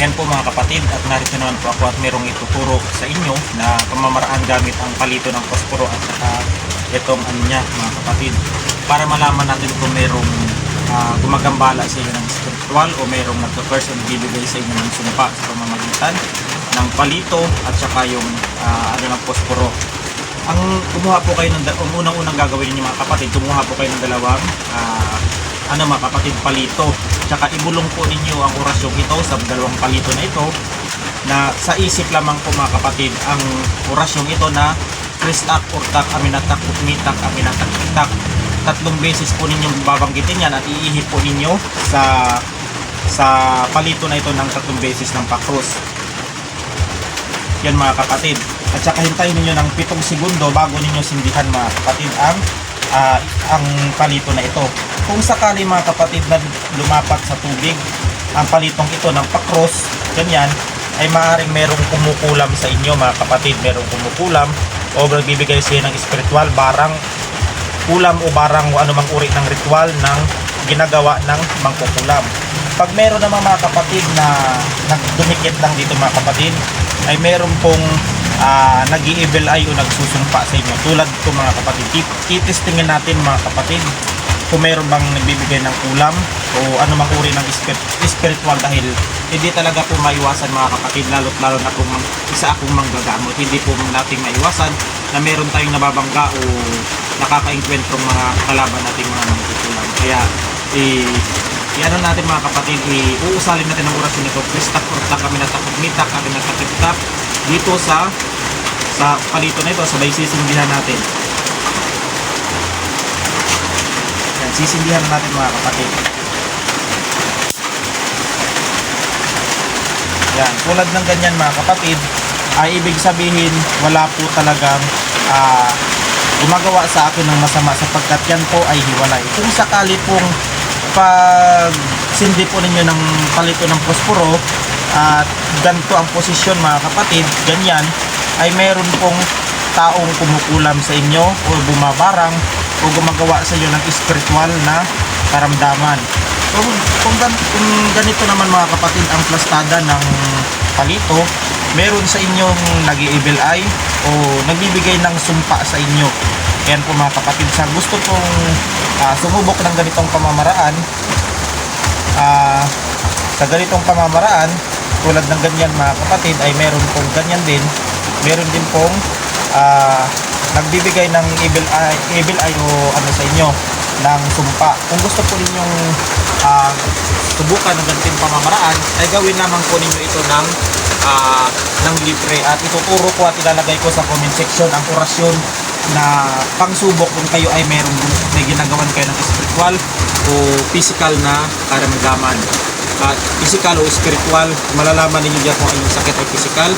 Yan po mga kapatid at narito naman po ako at merong ituturo sa inyo na pamamaraan gamit ang palito ng posporo at saka itong ano niya mga kapatid para malaman natin kung merong ah, gumagambala sa inyo ng spiritual o merong nagka-curse o nagbibigay sa inyo ng sumpa sa pamamagitan ng palito at saka yung ah, ano ng posporo. Ang kumuha po kayo ng ang unang-unang gagawin niyo mga kapatid, kumuha po kayo ng dalawang ah, ano mga kapatid palito. Tsaka ibulong po ninyo ang orasyong ito sa dalawang palito na ito na sa isip lamang po mga kapatid ang orasyong ito na Kristak, Urtak, Aminatak, Ukmitak, Aminatak, Itak. Tatlong beses po ninyong babanggitin yan at iihip po ninyo sa sa palito na ito ng tatlong beses ng pakros. Yan mga kapatid. At saka hintayin ninyo ng pitong segundo bago ninyo sindihan mga kapatid ang ah, ang palito na ito. Kung sakali mga kapatid na lumapat sa tubig ang palitong ito ng pakros, ganyan, ay maaaring merong kumukulam sa inyo mga kapatid, merong kumukulam o nagbibigay siya ng spiritual barang kulam o barang o anumang uri ng ritual ng ginagawa ng mangkukulam. Pag meron naman mga kapatid na nagdumikit lang dito mga kapatid, ay meron pong uh, nag-i-evil eye o nagsusumpa sa inyo. Tulad ko mga kapatid, Tit- titestingin natin mga kapatid kung meron bang nagbibigay ng kulam o anumang uri ng spir- spiritual dahil hindi talaga po maiwasan mga kapatid lalo't lalo na kung mang- isa akong manggagamot. Hindi po natin maiwasan na meron tayong nababangga o nakaka-engkwentrong mga kalaban nating mga mangkukulam. Kaya eh, i-ano natin mga kapatid i-uusalin natin ang orasyon nito. Kristak, Urtak, kami natakot mitak, kami natakot dito sa palito na ito sabay sisindihan natin yan, sisindihan natin mga kapatid Yan, tulad ng ganyan mga kapatid, ay ibig sabihin wala po talagang ah, gumagawa sa akin ng masama sapagkat yan po ay hiwalay. Kung sakali pong pag sindi po ninyo ng palito ng posporo at ganito ang posisyon mga kapatid, ganyan, ay meron pong taong kumukulam sa inyo o bumabarang o gumagawa sa inyo ng spiritual na karamdaman. Kung, kung, kung ganito naman mga kapatid ang plastada ng palito, meron sa inyong nag evil eye o nagbibigay ng sumpa sa inyo. Yan po mga kapatid, sa gusto pong ah, sumubok ng ganitong pamamaraan, ah, sa ganitong pamamaraan, tulad ng ganyan mga kapatid, ay meron pong ganyan din, meron din pong ah, nagbibigay ng evil eye, evil eye o ano sa inyo, ng sumpa. Kung gusto po ninyong ah, subukan ng ganitong pamamaraan, ay gawin lamang po ninyo ito ng ah, ng libre at ituturo ko at ilalagay ko sa comment section ang orasyon na pangsubok kung kayo ay merong may ginagawan kayo ng spiritual o physical na karamdaman at physical o spiritual malalaman ninyo dyan kung inyong sakit ay physical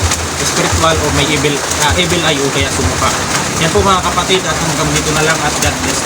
spiritual o may evil, ah, evil eye o kaya sumuka yan po mga kapatid at hanggang dito na lang at God bless.